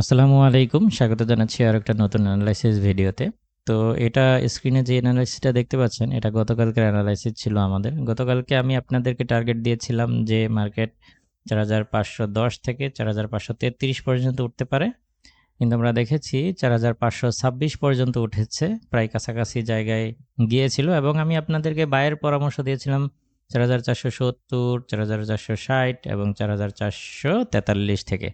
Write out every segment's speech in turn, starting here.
আসসালামু আলাইকুম। স্বাগত জানাচ্ছি আর একটা নতুন অ্যানালাইসিস ভিডিওতে। তো এটা স্ক্রিনে যে অ্যানালাইসিসটা দেখতে পাচ্ছেন, এটা গতকালকের অ্যানালাইসিস ছিল আমাদের। গতকালকে আমি আপনাদেরকে টার্গেট দিয়েছিলাম যে মার্কেট চার হাজার পাঁচশো দশ থেকে চার হাজার পাঁচশো তেত্রিশ পর্যন্ত উঠতে পারে। কিন্তু আমরা দেখেছি চার হাজার পাঁচশো ছাব্বিশ পর্যন্ত উঠেছে, প্রায় কাছাকাছি জায়গায় গিয়েছিল এবং আমি আপনাদেরকে বায়ের পরামর্শ দিয়েছিলাম চার হাজার চারশো সত্তর, চার হাজার চারশো ষাট এবং চার হাজার চারশো তেতাল্লিশ থেকে।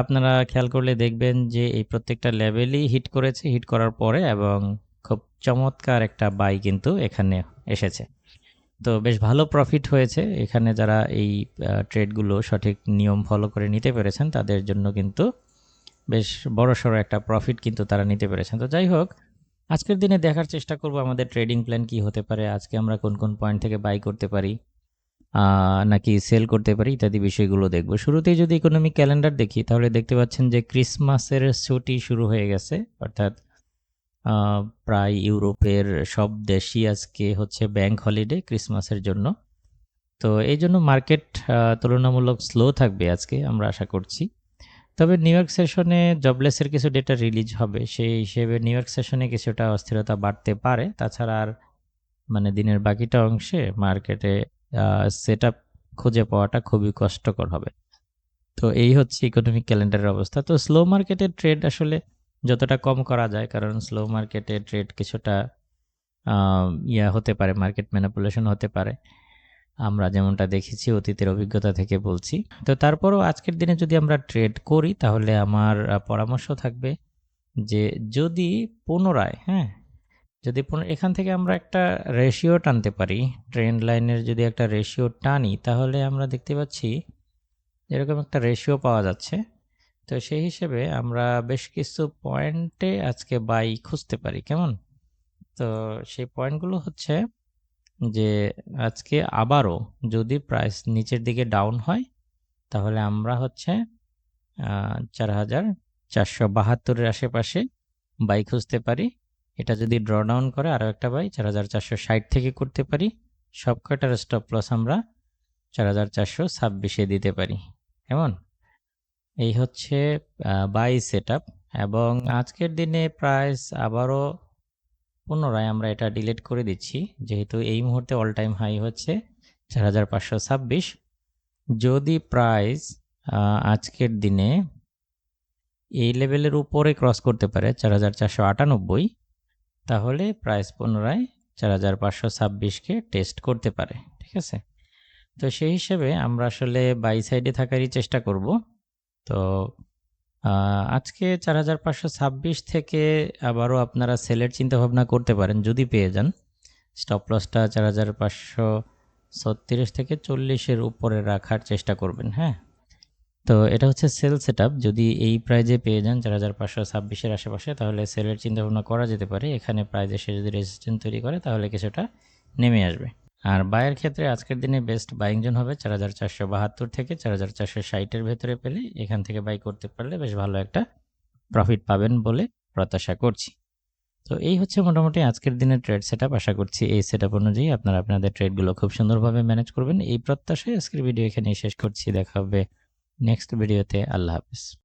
আপনারা খেয়াল করলে দেখবেন যে এই প্রত্যেকটা লেভেলই হিট করেছে হিট করার পরে এবং খুব চমৎকার একটা বাই কিন্তু এখানে এসেছে। তো বেশ ভালো প্রফিট হয়েছে। এখানে যারা এই ট্রেডগুলো সঠিক নিয়ম ফলো করে নিতে পেরেছেন, তাদের জন্য কিন্তু বেশ বড়সড় একটা প্রফিট কিন্তু তারা নিতে পেরেছেন। তো যাই হোক, আজকের দিনে দেখার চেষ্টা করব আমাদের ট্রেডিং প্ল্যান কি হতে পারে, আজকে আমরা কোন কোন পয়েন্ট থেকে বাই করতে পারি। নাকি সেল করতে পারি ইত্যাদি বিষয়গুলো দেখব। শুরুতেই যদি ইকোনমিক ক্যালেন্ডার দেখি, তাহলে দেখতে পাচ্ছেন যে ক্রিসমাসের ছুটি শুরু হয়ে গেছে। অর্থাৎ প্রায় ইউরোপের সব দেশই আজকে হচ্ছে ব্যাংক হলিডে ক্রিসমাসের জন্য। তো এই জন্য মার্কেট তুলনামূলক স্লো থাকবে আজকে, আমরা আশা করছি। তবে নিউ ইয়র্ক সেশনে জবলেসের কিছু ডেটা রিলিজ হবে। সেই হিসেবে নিউ ইয়র্ক সেশনে কিছুটা অস্থিরতা বাড়তে পারে। তাছাড়া আর মানে দিনের বাকিটা অংশে মার্কেটে সেট খুঁজে পাওয়াটা খুবই কষ্টকর হবে। তো এই হচ্ছে ইকোনমিক ক্যালেন্ডারের অবস্থা। তো স্লো মার্কেটের ট্রেড আসলে যতটা কম করা যায়, কারণ স্লো মার্কেটে ট্রেড কিছুটা ইয়া হতে পারে মার্কেট ম্যানিপুলেশন হতে পারে। আমরা যেমনটা দেখেছি, অতীতের অভিজ্ঞতা থেকে বলছি। তো তারপরও আজকের দিনে যদি আমরা ট্রেড করি, তাহলে আমার পরামর্শ থাকবে যে যদি পুনরায় হ্যাঁ যদি এখান থেকে আমরা একটা রেশিও টানতে পারি ট্রেন্ড লাইনের যদি একটা রেশিও টানি, তাহলে আমরা দেখতে পাচ্ছি এরকম একটা রেশিও পাওয়া যাচ্ছে। তো সেই হিসেবে আমরা বেশ কিছু পয়েন্টে আজকে বাই খুঁজতে পারি, কেমন? তো সেই পয়েন্টগুলো হচ্ছে যে আজকে আবারও যদি প্রাইস নিচের দিকে ডাউন হয়, তাহলে আমরা হচ্ছে চার হাজার চারশো বাহাত্তরের আশেপাশে বাই খুঁজতে পারি। এটা যদি ড্র ডাউন করে আরও একটা বাই, চার হাজার চারশো ষাট থেকে করতে পারি সব কটার স্টপ লস আমরা চার হাজার চারশো ছাব্বিশে দিতে পারি। এমন এই হচ্ছে বাই সেট এবং আজকের দিনে প্রাইস আবারও পুনরায় আমরা এটা ডিলিট করে দিচ্ছি, যেহেতু এই মুহূর্তে অল টাইম হাই হচ্ছে চার হাজার পাঁচশো ছাব্বিশ। যদি প্রাইস আজকের দিনে এই লেভেলের উপরে ক্রস করতে পারে চার হাজার চারশো আটানব্বই তাহলে প্রাইস পুনরায় চার হাজার পাঁচশো ছাব্বিশকে টেস্ট করতে পারে, ঠিক আছে? তো সেই হিসেবে আমরা আসলে বাই সাইডে থাকারই চেষ্টা করব। তো আজকে চার হাজার পাঁচশো ছাব্বিশ থেকে আবারও আপনারা সেলের চিন্তা ভাবনা করতে পারেন, যদি পেয়ে যান। স্টপ লসটা চার হাজার পাঁচশো ছত্রিশ থেকে চল্লিশের উপরে রাখার চেষ্টা করবেন হ্যাঁ? তো এটা হচ্ছে সেল সেট যদি এই প্রাইজে পেয়ে যান চার হাজার পাঁচশো ছাব্বিশের আশেপাশে, তাহলে সেলের চিন্তা ভাবনা করা যেতে পারে। এখানে প্রাইজে সে যদি রেজিস্ট্যান্স তৈরি করে, তাহলে কিছুটা নেমে আসবে। আর বায়ের ক্ষেত্রে আজকের দিনে বেস্ট বাইং জোন হবে চার হাজার চারশো বাহাত্তর থেকে চার হাজার চারশো ষাটের ভেতরে পেলে এখান থেকে বাই করতে পারলে বেশ ভালো একটা প্রফিট পাবেন বলে প্রত্যাশা করছি। তো এই হচ্ছে মোটামুটি আজকের দিনের ট্রেড সেট আশা করছি এই সেট অনুযায়ী আপনারা, আপনাদের ট্রেডগুলো খুব সুন্দরভাবে ম্যানেজ করবেন। এই প্রত্যাশায় আজকের ভিডিও এখানেই শেষ করছি। দেখা হবে নেক্সট ভিডিওতে আল্লাহ হাফিজ